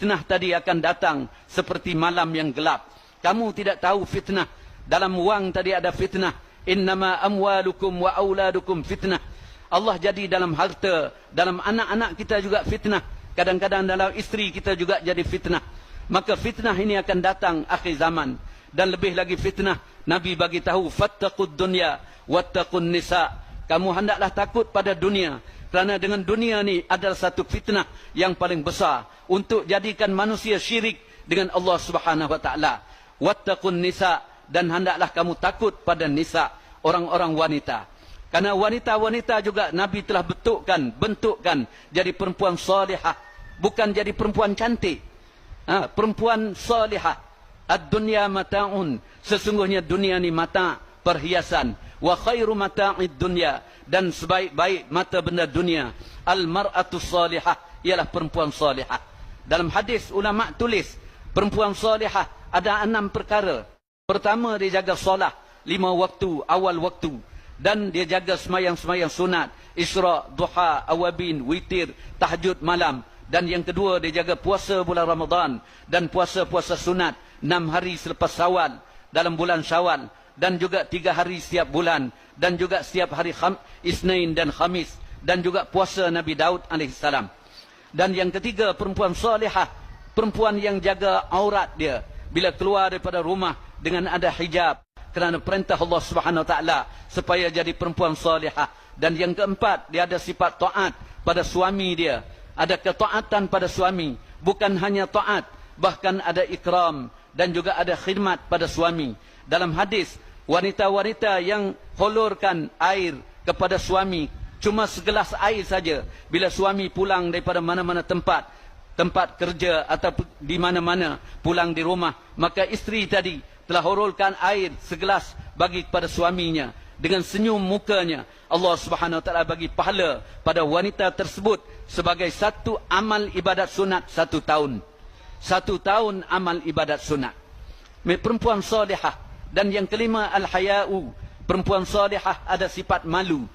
fitnah tadi akan datang seperti malam yang gelap. Kamu tidak tahu fitnah. Dalam wang tadi ada fitnah. Innama amwalukum wa auladukum fitnah. Allah jadi dalam harta, dalam anak-anak kita juga fitnah. Kadang-kadang dalam isteri kita juga jadi fitnah. Maka fitnah ini akan datang akhir zaman. Dan lebih lagi fitnah, Nabi bagi tahu, Fattaqud dunya, wattaqun nisa. Kamu hendaklah takut pada dunia. Kerana dengan dunia ni adalah satu fitnah yang paling besar. Untuk jadikan manusia syirik dengan Allah subhanahu wa ta'ala. Wattaqun nisa. Dan hendaklah kamu takut pada nisa. Orang-orang wanita. Karena wanita-wanita juga Nabi telah bentukkan, bentukkan jadi perempuan salihah, bukan jadi perempuan cantik. Ha, perempuan salihah. Ad-dunya mata'un. Sesungguhnya dunia ni mata perhiasan. Wa khairu mata'id dunya. Dan sebaik-baik mata benda dunia. Al-mar'atu salihah. Ialah perempuan salihah. Dalam hadis ulama tulis perempuan salihah ada enam perkara. Pertama dia jaga solat lima waktu awal waktu. Dan dia jaga semayang-semayang sunat, Isra, Duha, Awabin, Witir, Tahajud malam. Dan yang kedua dia jaga puasa bulan Ramadan dan puasa-puasa sunat. Enam hari selepas Syawal. Dalam bulan Syawal dan juga tiga hari setiap bulan. Dan juga setiap hari Kham, Isnin dan Khamis. Dan juga puasa Nabi Daud alaihissalam. Dan yang ketiga perempuan salihah, perempuan yang jaga aurat dia. Bila keluar daripada rumah dengan ada hijab. Kerana perintah Allah Subhanahu taala supaya jadi perempuan salihah dan yang keempat dia ada sifat taat pada suami dia. Ada ketaatan pada suami. Bukan hanya taat bahkan ada ikram dan juga ada khidmat pada suami. Dalam hadis wanita-wanita yang holorkan air kepada suami. Cuma segelas air saja. Bila suami pulang daripada mana-mana tempat tempat kerja atau di mana-mana pulang di rumah maka isteri tadi telah horolkan air segelas bagi kepada suaminya. Dengan senyum mukanya Allah Subhanahu wa taala bagi pahala pada wanita tersebut sebagai satu amal ibadat sunat satu tahun. Satu tahun amal ibadat sunat. Perempuan solehah dan yang kelima al-haya'u perempuan solehah ada sifat malu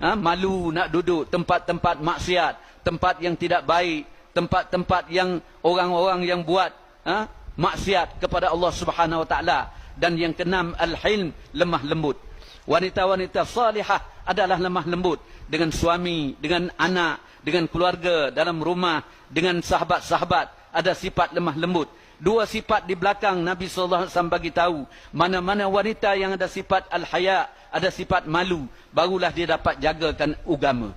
ha? malu nak duduk tempat-tempat maksiat tempat yang tidak baik tempat-tempat yang orang-orang yang buat ha? maksiat kepada Allah Subhanahu wa taala dan yang keenam al-hilm lemah lembut wanita-wanita salihah adalah lemah lembut dengan suami dengan anak dengan keluarga dalam rumah dengan sahabat-sahabat ada sifat lemah lembut dua sifat di belakang Nabi sallallahu alaihi wasallam bagi tahu. Mana-mana wanita yang ada sifat al-haya ada sifat malu barulah dia dapat jagakan agama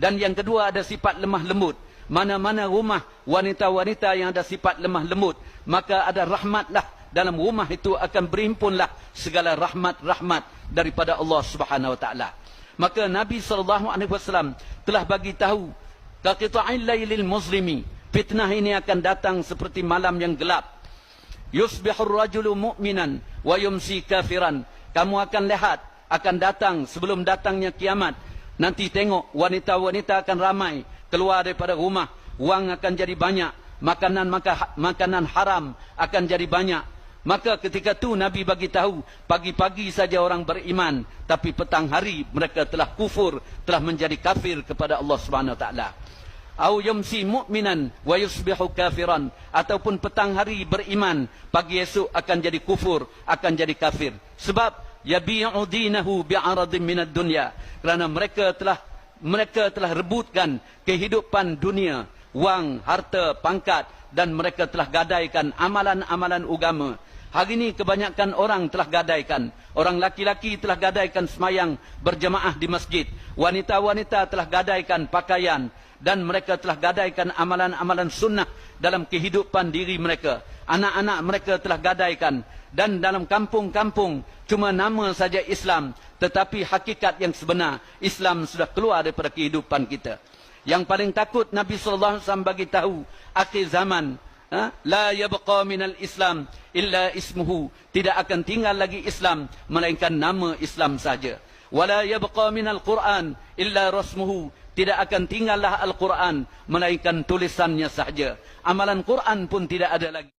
dan yang kedua ada sifat lemah lembut. Mana-mana rumah wanita-wanita yang ada sifat lemah lembut maka ada rahmatlah. Dalam rumah itu akan berhimpunlah segala rahmat-rahmat daripada Allah Subhanahu wa taala. Maka Nabi sallallahu alaihi wasallam telah bagi tahu taqita'il lailil muslimi fitnah ini akan datang seperti malam yang gelap. Yusbihur rajulu mu'minan wa yumsi kafiran. Kamu akan lihat akan datang sebelum datangnya kiamat. Nanti tengok wanita-wanita akan ramai keluar daripada rumah. Wang akan jadi banyak makanan maka makanan haram akan jadi banyak. Maka ketika tu nabi bagi tahu pagi-pagi saja orang beriman tapi petang hari mereka telah kufur telah menjadi kafir kepada Allah Subhanahu taala au yumsi mu'minan wa yusbihu kafiran. Ataupun petang hari beriman pagi esok akan jadi kufur akan jadi kafir. Sebab yabi'u dinahu bi'aradin minad dunya. Kerana mereka telah mereka telah rebutkan kehidupan dunia wang, harta, pangkat dan mereka telah gadaikan amalan-amalan agama. Hari ini kebanyakan orang telah gadaikan. Orang laki-laki telah gadaikan semayang berjemaah di masjid. Wanita-wanita telah gadaikan pakaian. Dan mereka telah gadaikan amalan-amalan sunnah dalam kehidupan diri mereka. Anak-anak mereka telah gadaikan. Dan dalam kampung-kampung cuma nama saja Islam. Tetapi hakikat yang sebenar Islam sudah keluar daripada kehidupan kita. Yang paling takut Nabi sallallahu alaihi wasallam bagi tahu akhir zaman ha? la yabqa minal islam illa ismuhu. Tidak akan tinggal lagi Islam melainkan nama Islam saja. Wala yabqa minal quran illa rasmuhu. Tidak akan tinggallah al-Quran melainkan tulisannya saja. Amalan Quran pun tidak ada lagi